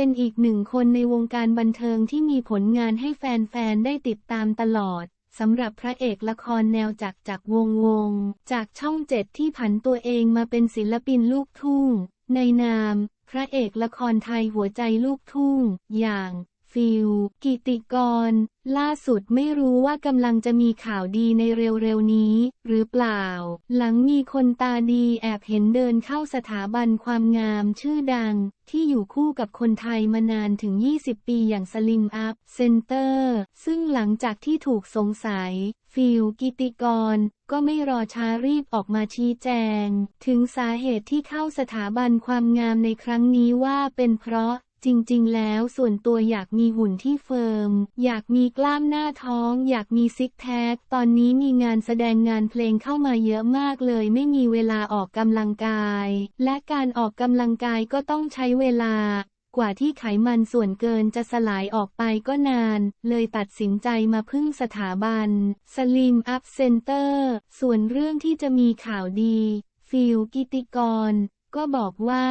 เป็นอีกหนึ่งคนในวงการบันเทิงที่มีผลงานให้แฟนๆ ได้ติดตามตลอดสำหรับพระเอกละครแนวจากจากวงวง จากช่องเจ็ดที่ผันตัวเองมาเป็นศิลปินลูกทุ่ง ในนาม พระเอกละครไทยหัวใจลูกทุ่ง อย่าง ฟิลกิติกร ล่าสุดไม่รู้ว่ากำลังจะมีข่าวดีในเร็วๆนี้ หรือเปล่า หลังมีคนตาดีแอบเห็นเดินเข้าสถาบันความงามชื่อดัง ที่อยู่คู่กับคนไทยมานานถึง 20 ปีอย่างสลิมอัพเซ็นเตอร์ซึ่งหลังจากที่ถูกสงสัย ฟิลกิติกร ก็ไม่รอช้ารีบออกมาชี้แจง ถึงสาเหตุที่เข้าสถาบันความงามในครั้งนี้ว่าเป็นเพราะ จริงๆ แล้วส่วนตัวอยากมีหุ่นที่เฟิร์ม อยากมีกล้ามหน้าท้อง อยากมีซิกแพคตอนนี้มีงานแสดงงานเพลงเข้ามาเยอะมากเลย ไม่มีเวลาออกกำลังกาย และการออกกำลังกายก็ต้องใช้เวลา กว่าที่ไขมันส่วนเกินจะสลายออกไปก็นาน เลยตัดสินใจมาพึ่งสถาบันสลิมอัพเซนเตอร์ส่วนเรื่องที่จะมีข่าวดี ฟิลกิติกร ก็บอกว่า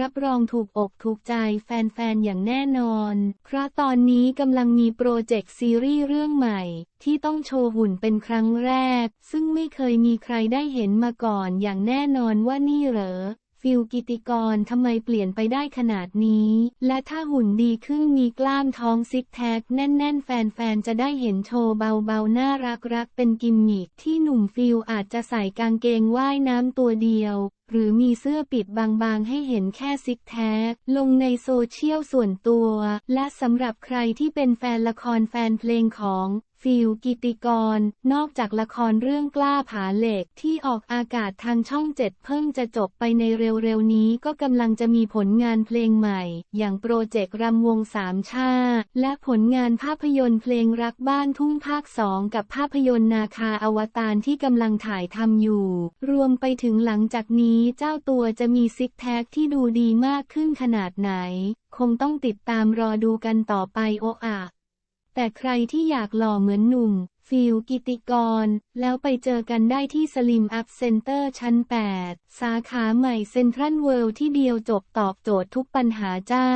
รับรองถูกอกถูกใจแฟนๆ อย่างแน่นอน เพราะตอนนี้กำลังมีโปรเจกต์ซีรีส์เรื่องใหม่ ที่ต้องโชว์หุ่นเป็นครั้งแรก ซึ่งไม่เคยมีใครได้เห็นมาก่อนอย่างแน่นอนว่านี่เหรอ ฟิลกิติกรทำไมเปลี่ยนไปได้ขนาดนี้ และถ้าหุ่นดีขึ้นมีกล้ามท้องซิกแพคแน่น ๆ แฟนๆ จะได้เห็นโชว์เบาๆ น่ารักๆ เป็นกิมมิคที่หนุ่มฟิลอาจจะใส่กางเกงว่ายน้ำตัวเดียว หรือมีเสื้อปิดบางๆ ให้เห็นแค่ซิกแพคลงในโซเชียลส่วนตัว และสำหรับใครที่เป็นแฟนละครแฟนเพลงของฟิลกิติกร นอกจากละครเรื่องกล้าผาเหล็กที่ออกอากาศทางช่องเจ็ดเพิ่งจะจบไปในเร็วๆนี้ก็กำลังจะมีผลงานเพลงใหม่ อย่างโปรเจกต์รำวงสามชา และผลงานภาพยนตร์เพลงรักบ้านทุ่งภาคสองกับภาพยนตร์นาคาอวตารที่กำลังถ่ายทำอยู่ รวมไปถึงหลังจากนี้เจ้าตัวจะมีซิกแซกที่ดูดีมากขึ้นขนาดไหน คงต้องติดตามรอดูกันต่อไปโออะแต่ใครที่อยากหล่อเหมือนหนุ่ม ฟิลกิติกร แล้วไปเจอกันได้ที่สลิมอัพเซ็นเตอร์ชั้น 8 สาขาใหม่เซ็นทรัลเวิลด์ที่เดียวจบตอบโจทย์ทุกปัญหาจ้า